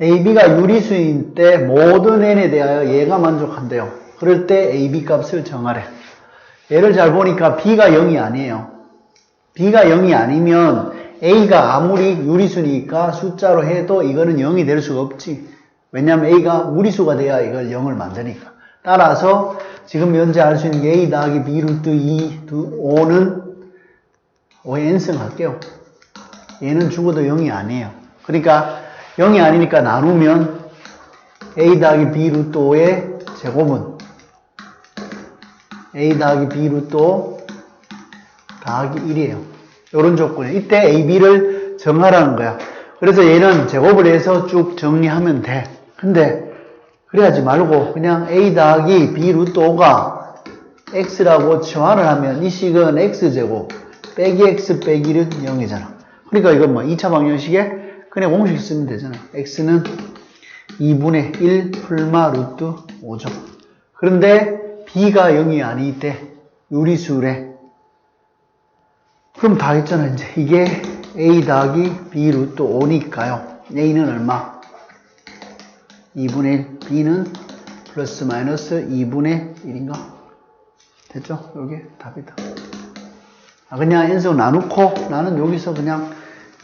AB가 유리수인 때 모든 n에 대하여 얘가 만족한대요. 그럴 때 AB 값을 정하래. 얘를 잘 보니까 B가 0이 아니에요. B가 0이 아니면 A가 아무리 유리수니까 숫자로 해도 이거는 0이 될 수가 없지. 왜냐면 A가 무리수가 돼야 이걸 0을 만드니까. 따라서 지금 현재 알 수 있는 게 A 더하기 B 루트 2, 5는 5의 n승 할게요. 얘는 죽어도 0이 아니에요. 그러니까 0이 아니니까 나누면 A 더하기 B 루트 5의 제곱은 A 더하기 B 루트 5 더하기 1이에요. 이런 조건이에요. 이때 A, B를 정하라는 거야. 그래서 얘는 제곱을 해서 쭉 정리하면 돼. 근데 그래야지 말고 그냥 A 더하기 B 루트 5가 X라고 치환을 하면 이 식은 X제곱 빼기 X 빼기 1은 0이잖아. 그러니까 이건 뭐 2차 방정식에 그냥 공식 쓰면 되잖아. X는 2분의 1 풀마 루트 5죠. 그런데 B가 0이 아닐 때 유리수래. 그럼 다 했잖아, 이제. 이게 A 더하기 B 루트 5니까요. A는 얼마? 2분의 1, B는 플러스 마이너스 2분의 1인가? 됐죠? 요게 답이다. 아, 그냥 인수 나누고 나는 여기서 그냥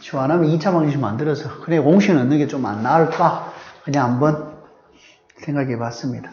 시원하면 2차 방정식 만들어서 그래 공식 넣는 게 좀 안 나을까? 그냥 한번 생각해 봤습니다.